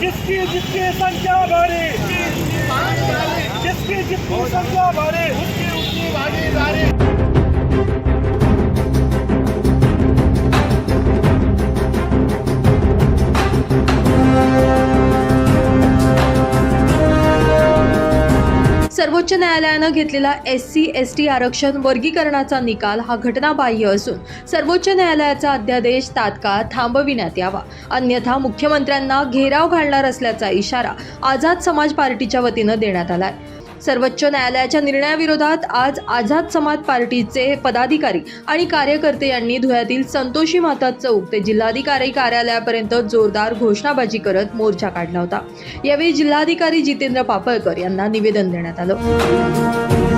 जिसकी जिसकी संख्या बढ़े जिसकी जितनी संख्या बढ़े उसकी उतनी भागीदारी सर्वोच्च न्यायालयानं घेतलेला एस सी एस टी आरक्षण वर्गीकरणाचा निकाल हा घटनाबाह्य असून सर्वोच्च न्यायालयाचा अध्यादेश तात्काळ थांबविण्यात यावा. अन्यथा मुख्यमंत्र्यांना घेराव घालणार असल्याचा इशारा आझाद समाज पार्टीच्या वतीनं देण्यात आलाय. सर्वोच्च न्यायालयाच्या निर्णयाविरोधात आज आझाद समाज पार्टीचे पदाधिकारी आणि कार्यकर्ते यांनी धुळ्यातील संतोषी माता चौक ते जिल्हाधिकारी कार्यालयापर्यंत जोरदार घोषणाबाजी करत मोर्चा काढला होता. यावेळी जिल्हाधिकारी जितेंद्र पापळकर यांना निवेदन देण्यात आलं.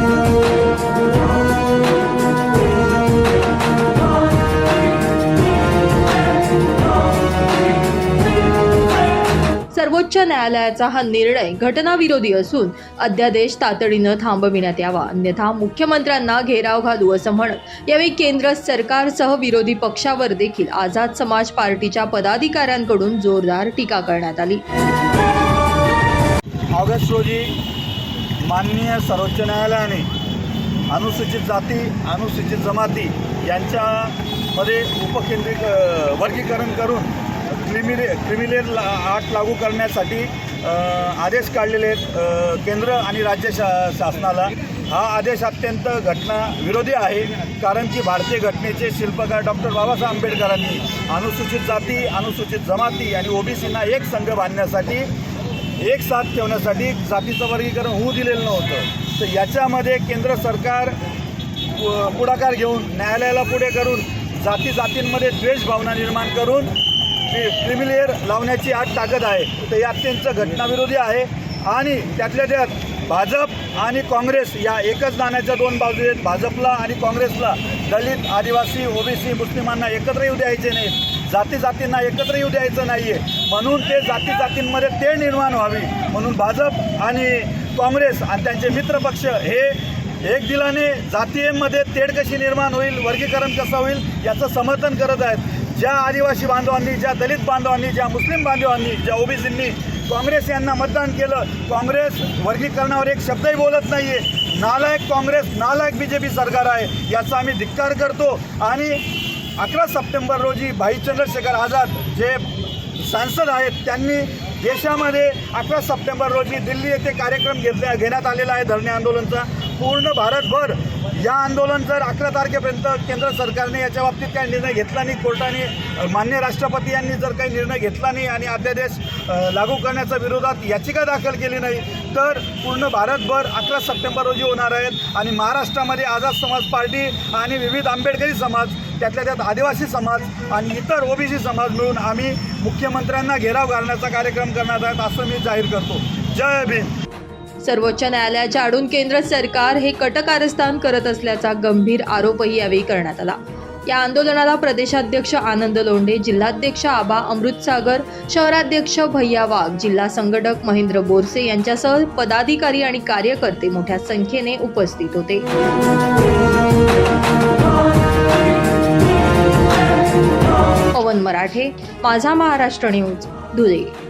न्यायालयाचा हा निर्णय घटनाविरोधी असून अध्यादेश तातडीनं थांबविण्यात यावा. अन्यथा मुख्यमंत्र्यांना घेराव घालू असं म्हणत यावेळी केंद्र सरकारसह विरोधी पक्षावर देखील आझाद समाज पार्टीच्या पदाधिकाऱ्यांकडून जोरदार टीका करण्यात आली. ऑगस्ट रोजी माननीय सर्वोच्च न्यायालयाने अनुसूचित जाती अनुसूचित जमाती यांच्यामध्ये उपकेंद्रित वर्गीकरण करून क्रिमिले क्रिमिलेर आट लागू करण्यासाठी आदेश काढलेले आहेत केंद्र आणि राज्य शा शासनाला. हा आदेश अत्यंत घटना विरोधी आहे कारण की भारतीय घटनेचे शिल्पकार डॉक्टर बाबासाहेब आंबेडकरांनी अनुसूचित जाती अनुसूचित जमाती आणि ओबीसींना एक संघ बांधण्यासाठी एक साथ ठेवण्यासाठी जातीचं वर्गीकरण होऊ दिलेलं नव्हतं. तर याच्यामध्ये केंद्र सरकार पु- पुढाकार घेऊन न्यायालयाला पुढे करून जाती जातींमध्ये द्वेष भावना निर्माण करून क्रिमिलेअर लावण्याची आठ ताकद आहे. तर हे अत्यंत घटनाविरोधी आहे. आणि त्यातल्या त्यात भाजप आणि काँग्रेस या एकच नाण्याच्या दोन बाजू आहेत. भाजपला आणि काँग्रेसला दलित आदिवासी ओबीसी मुस्लिमांना एकत्र येऊ द्यायचे नाही. जाती जातींना एकत्र येऊ द्यायचं नाही आहे म्हणून ते जाती जातींमध्ये ते निर्माण व्हावी. म्हणून भाजप आणि काँग्रेस आणि त्यांचे मित्रपक्ष हे एक दिलाने जातीयमध्ये तेढ कशी निर्माण होईल वर्गीकरण कसं होईल याचं समर्थन करत आहेत. ज्या आदिवासी बांधवांनी ज्या दलित बांधवांनी ज्या मुस्लिम बांधवांनी ज्या ओबीसींनी काँग्रेस यांना मतदान केलं काँग्रेस वर्गीकरणावर एक शब्दही बोलत नाही आहे नालायक काँग्रेस नालायक बी जे पी सरकार आहे याचा आम्ही धिक्कार करतो. आणि अकरा सप्टेंबर रोजी भाई चंद्रशेखर आझाद जे सांसद आहेत त्यांनी देशामध्ये अकरा सप्टेंबर रोजी दिल्ली येथे कार्यक्रम घेतल्या घेण्यात आलेला आहे धरणे आंदोलनचा. पूर्ण भारतभर या आंदोलन जर अकरा तारखेपर्यंत केंद्र सरकारने याच्या बाबतीत काही निर्णय घेतला नाही कोर्टाने मान्य राष्ट्रपती यांनी जर काही निर्णय घेतला नाही आणि अध्यादेश लागू करण्याच्या विरोधात याचिका दाखल केली नाही तर पूर्ण भारतभर अकरा सप्टेंबर रोजी होणार आहेत आणि महाराष्ट्रामध्ये आझाद समाज पार्टी आणि विविध आंबेडकरी समाज त्यातल्या त्यात आदिवासी समाज आणि इतर ओबीसी समाज मिळून आम्ही मुख्यमंत्र्यांना घेराव घालण्याचा कार्यक्रम करणार आहेत असं मी जाहीर करतो. जय भीम. सर्वोच्च न्यायालयाच्या आडून केंद्र सरकार हे कटकारस्थान करत असल्याचा गंभीर आरोपही यावेळी करण्यात आला. या आंदोलनाला प्रदेशाध्यक्ष आनंद लोंढे जिल्हाध्यक्ष आबा अमृतसागर शहराध्यक्ष भैया वाघ जिल्हा संघटक महेंद्र बोरसे यांच्यासह पदाधिकारी आणि कार्यकर्ते मोठ्या संख्येने उपस्थित होते. पवन मराठे माझा महाराष्ट्र न्यूज धुळे.